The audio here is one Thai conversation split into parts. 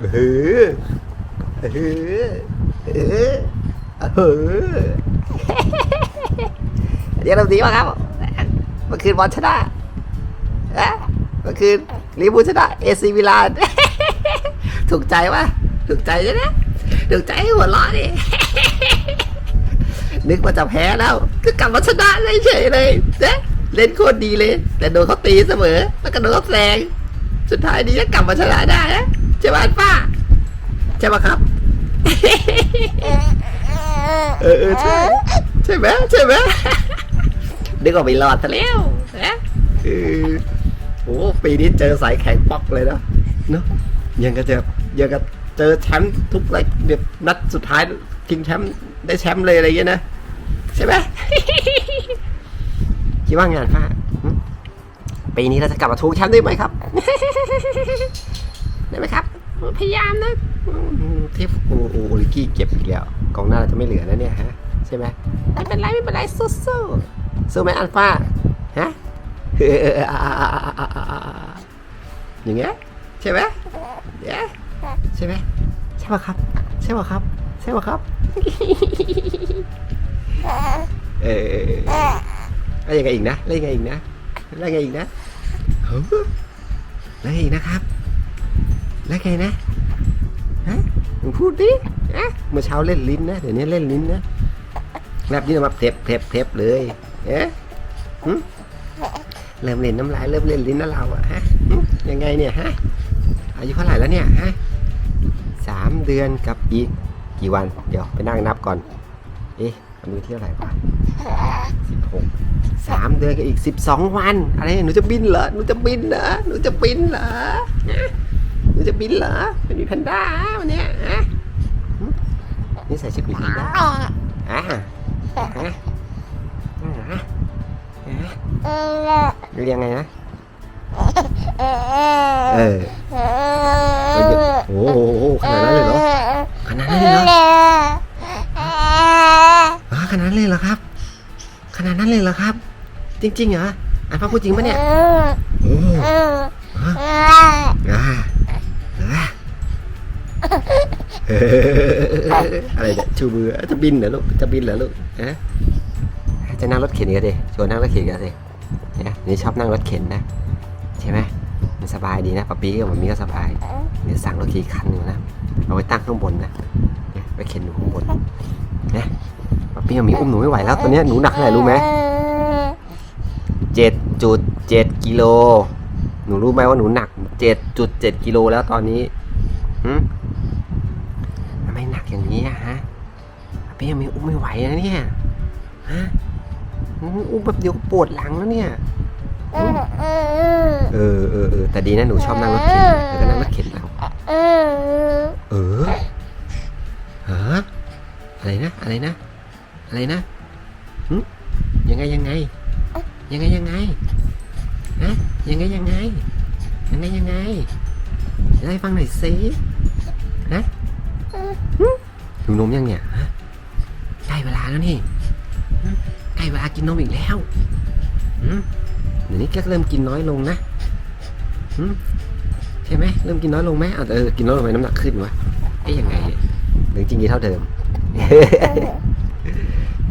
เออเออเออเออเดี๋ยวเราดีมาครับเมื่อคืนบอลชนะอะเมื่อคืนลิเวอร์พูลชนะเอซีมิลานถูกใจปะถูกใจใช่ไหมถูกใจหัวเราะดินึกว่าจะแพ้แล้ว ก็กลับมาชนะเลยเฉยเลยนะเล่นโคตรดีเลย แต่โดนเขาตีเสมอ แล้วก็โดนเขาแซงสุดท้ายนี้ก็กลับมาชนะได้นะ ช่ไหมป้าใช่ปะครับ เออเออใช่ใช่ไหมใช่ไหมนึกว่าไม่รอดซะแล้วนะเออโอ้ปีนี้เจอสายแข็งป๊อกเลยนะเนาะยังก็เจอยังก็เจอแชมป์ทุกไลฟ์เดี๋ยวนัดสุดท้ายชิงแชมป์ได้แชมป์เลยอะไรอย่างเงี้ยนะใช่ไหมคิดว่างานฟ้าปีนี้เราจะกลับมาทวงแชมป์ได้ไหมครับ ได้ไหมครับ พยายามนะอืมที่โอ้โหโอลิกี้เก็บอีกแล้วกองหน้าเราจะไม่เหลือแล้วเนี่ยฮะ ใช่ไหมไม่เป็นไรไม่เป็นไรสู้สู้สู้ไหมอัลฟาฮะอย่างเงี้ยใช่ไหมเนี่ยใช่ไหมใช่ป่ะครับ ใช่ป่ะครับ ใช่ป่ะครับเออแล้วยังไงอีกนะแล้วยังไงอีกนะแล้วยังไงอีกนะเฮ้ยแล้วยังไงอีกนะครับ แล้วไงนะฮะมึงพูดดิอะเมื่อเช้าเล่นลิ้นนะเดี๋ยวนี้เล่นลิ้นนะแลบยื่มาเทปเทปเทปเลยเอ๊ะหึเริ่มเล่นน้ำลายเริ่มเล่นลิ้นแล้วเราอะฮะยังไงเนี่ยฮะอายุเท่าไหร่แล้วเนี่ยฮะสามเดือนกับอีกกี่วัน เดี๋ยวไปนั่งนับก่อน เอ๊ะวันนี้ที่เท่าไหร่วะสิบหกสามเดือนกับอีกสิบสองวัน อะไรหนูจะบินเหรอหนูจะบินเหรอหนูจะบินเหรอ ฮะหนูจะบินเหรอเป็นหมีแพนด้าวันเนี้ยฮะหึนี่ใส่ชุดหมีแพนด้าอะฮะฮะฮะเรียงไงนะเออเอ้ยโอ้โหขนาดนั้นเลยเหรอขนาดนั้นเลยเหรออ๋อขนาดนั้นเลยเหรอครับ ขนาดนั้นเลยเหรอครับ จริงๆเหรออ่านพ่อพูดจริงปะเนี่ยโอ้ฮะอ่าอ่าเอะไรเนี่ยชูมือจะบินเหรอลูกจะบินเหรอลูกฮะจะนั่งรถเข็นกันดิชวนนั่งรถเข็นกันสิเนี่ยนี่ชอบนั่งรถเข็นนะใช่ไหมมันสบายดีนะป๊าปี้กับมัมมี่ก็สบายเดี๋ยวสั่งรถขี่คันหนึ่งนะเอาไว้ตั้งข้างบนนะเนี่ยไปเข็นอยู่ข้างบนนะป๊าปี้กับมัมมี่อุ้มหนูไม่ไหวแล้วตอนนี้หนูหนักเท่าไหร่รู้ไหมเจ็ดจุดเจ็ดกิโลหนูรู้ไหมว่าหนูหนักเจ็ดจุดเจ็ดกิโลแล้วตอนนี้หืม อย่างนี้อะฮะป๊าปี้กับมัมมี่อุ้มไม่ไหวนะเนี่ยฮะอุ้มแบบเดียวก็ปวดหลังแล้วเนี่ยเออเออเออแต่ดีนะหนูชอบนั่งรถเข็นแล้วก็นั่งรถเข็นเอาเออฮะอะไรนะอะไรนะ อะไรนะหึยังไงยังไง ยังไงยังไงฮะยังไงยังไงยังไงยังไงเล่าให้ฟังหน่อยสิฮะหึห นูนมยังเนี่ยฮะใกล้เวลาแล้วนี่หึใกล้เวลากินนมอีกแล้วหึเดี๋ยวนี้ก็เริ่มกินน้อยลงนะหึใช่ไหมเริ่มกินน้อยลงไหมอะเออกินน้อยลงไหมน้ำหนักขึ้นวะเอ๊ยยังไงเนี่ยหรือจริงๆเท่าเดิม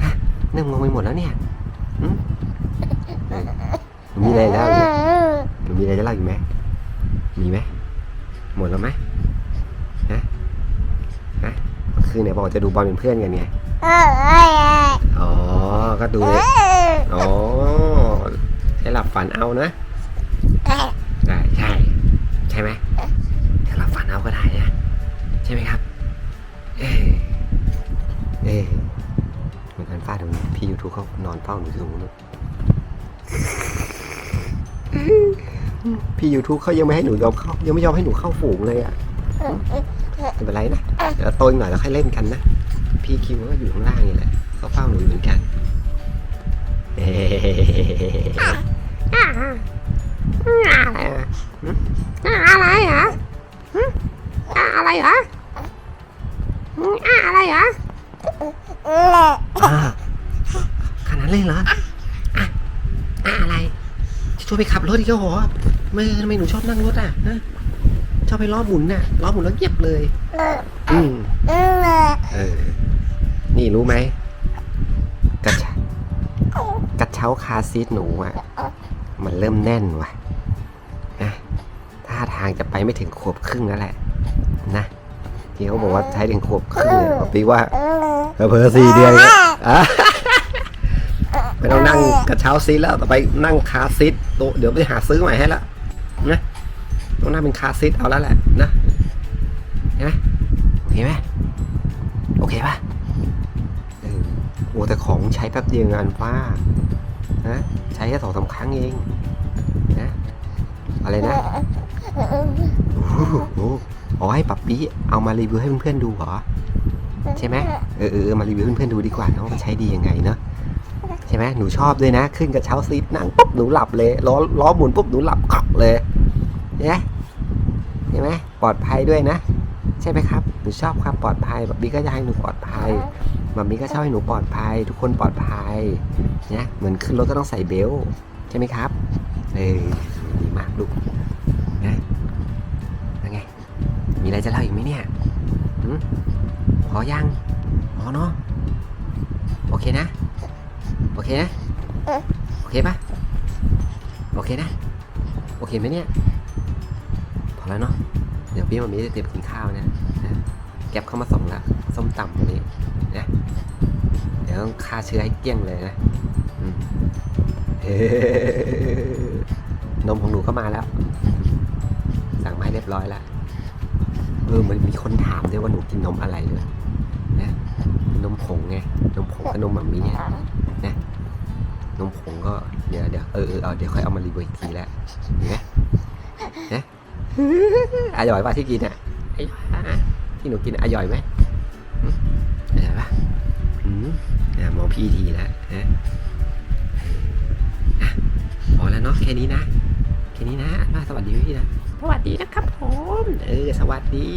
ฮะเริ่มงงไปหมดแล้วเนี่ยหึเออหนูมีอะไรแล้วเนี่ยหนูมีอะไรจะเล่าอีกไหมมีไหมหมดแล้วไหมฮะฮะ เมื่อคืนเนี่ยบอกจะดูบอลเป็นเพื่อนกันไง อ๋อ ก็ดูเลยอ๋อให้หลับฝันเอานะ ได้ใช่ ใช่ไหมถ้าหลับฝันเอาก็ได้นะ ใช่ไหมครับ เออเออเหมือนกันฟาดตรงนี้พี่ยูทูบเขานอนเฝ้าหนูอยู่ตรงนู้นพี่ยูทูบเขายังไม่ให้หนูยอมเข้ายังไม่ยอมให้หนูเข้าฝูงเลยอะ ไม่เป็นไรนะเดี๋ยวโตอีกหน่อยแล้วค่อยเล่นกันนะ พี่คิวก็อยู่ข้างล่างนี่แหละเขาเฝ้าหนูเหมือนกันเอ๊ะอะไรอะหึอะไรอะอะไรเหรอหึอะไรเหรออ่าขนาดเลยเหรออะอะอะไร ช่วยไปขับรถอีกแล้วเหรอไม่ทำไมหนูชอบนั่งรถอะฮะ อบให้ล้อหมุนน่ะล้อหมุนแล้วเหยียบเลย อืมเออ นี่รู้ไหมกระเช้ากระเช้าคาร์ซีทหนูอะ มันเริ่มแน่นว่ะนะท่าทางจะไปไม่ถึงขวบครึ่งแล้วแหละ นะที่เขาบอกว่าใช้ถึงขวบครึ่งเนี่ยบอกปีว่าเพอๆสี่เดือนเนี่ยอะไม่ต้องนั่งกระเช้าซีทแล้วต่อไปนั่งคาร์ซีทโตเดี๋ยวไปหาซื้อใหม่ให้ละนะ ต้องนั่งเป็นคาร์ซีทเอาแล้วแหละนะเห็นไหมโอเคไหมโอเคป่ะเออโอ้แต่ของใช้แป๊บเดียวงานฟ้านะใช้แค่สองสาครั้งเองนะอะไรนะโอ้โหอ๋อให้ปับปี้เอามารีวิวให้เพื่อนๆดูเหรอใช่ไหมเออเออมารีวิวให้เพื่อนๆดูดีกว่าเนอะมันใช้ดียังไงเนอะใช่ไหมหนูชอบด้วยนะ ขึ้นกระเช้าซีทนั่งปุ๊บหนูหลับเลยล้อล้อหมุนปุ๊บหนูหลับกรอกเลย ใช่ไหมใช่ไหมปลอดภัยด้วยนะ ใช่ไหมครับหนูชอบความปลอดภัยปับปี้ก็จะให้หนูปลอดภัยมัมมี่ก็ชอบให้หนูปลอดภัย ทุกคนปลอดภัยเนี่ยเหมือนขึ้นรถก็ต้องใส่เบลต์ใช่ไหมครับเออดีมากลูกนะยังไง มีอะไรจะเล่าอีกไหมเนี่ยหืมพอยังพอเนาะโอเคนะ โอเคนะ โอเคปะโอเคนะ โอเคไหมเนี่ยพ อแล้วเนาะเดี๋ยวพี่มันมีจะเตรียมกินข้าวนะนะแก็บเข้ามาส่งละส้มตำวันนี้นะเดี๋ยวต้องฆ่าเชื้อให้เกลี้ยงเลยนะเฮ้นมของหนูก็มาแล้ว สั่งมาให้เรียบร้อยแล้วเออมันมีคนถามด้วยว่าหนูกินนมอะไรด้วยนะนมผงไงนมผงกับนมมัมมี่อะนะนมผงก็เดี๋ยวเดี๋ยวเออเออเดี๋ยวค่อยเอามารีวิวอีกทีแล้วเห็นไหมนะ อร่อยป่ะที่กินอะอร่อยป่ะที่หนูกินอร่อยไหมหืมอร่อยป่ะอืมอะมองพี่ทีแล้วนะอะพอแล้วเนาะแค่นี้นะ แค่นี้นะอะมาสวัสดีพี่นะ สวัสดีนะครับผม เออ สวัสดี